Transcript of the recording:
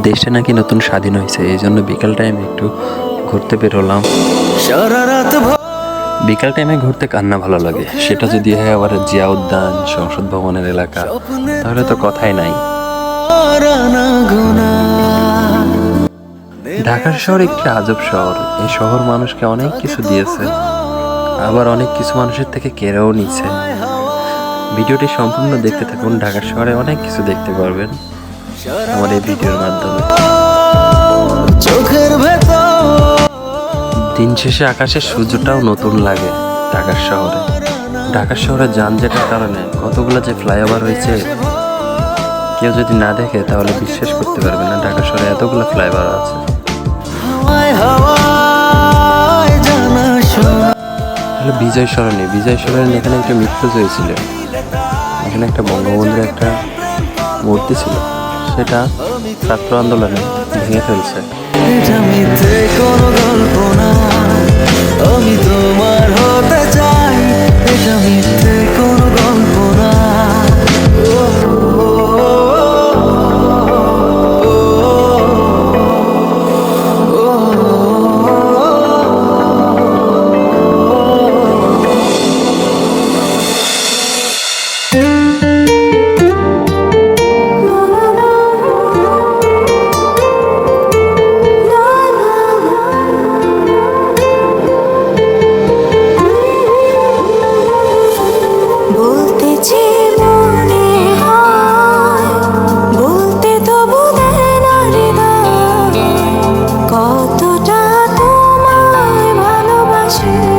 দেশটা নাকি নতুন স্বাধীন হয়েছে এই জন্য বিকাল টাইমে একটু ঘুরতে বেরোলাম বিকাল টাইমে ঘুরতে কান্না ভালো লাগে সেটা যদি হয় আবার জিয়া উদ্যান সংসদ ভবনের এলাকা তাহলে তো কথাই নাই। ঢাকার শহর একটি আজব শহর এই শহর মানুষকে অনেক কিছু দিয়েছে আবার অনেক কিছু মানুষের থেকে কেড়েও নিচ্ছে। ভিডিওটি সম্পূর্ণ দেখতে থাকুন ঢাকার শহরে অনেক কিছু দেখতে পারবেন। আমার এই ভিডিওর মাধ্যমে। চোখের দিন শেষে আকাশের সূর্যটাও নতুন লাগে ঢাকার শহরে। ঢাকার শহরে যানজটের কারণে কতগুলো যে ফ্লাইওভার হয়েছে কেউ যদি না দেখে তাহলে বিশ্বাস করতে পারবে না ঢাকা শহরে এতগুলো ফ্লাইওভার আছে। হলো বিজয় সরণি বিজয় সরণি এখানে একটা মৃত্যু ছিল এখানে একটা বঙ্গবন্ধুর একটা মূর্তি ছিল। সেটা ছাত্র আন্দোলনে ভেঙে ফেলছে। to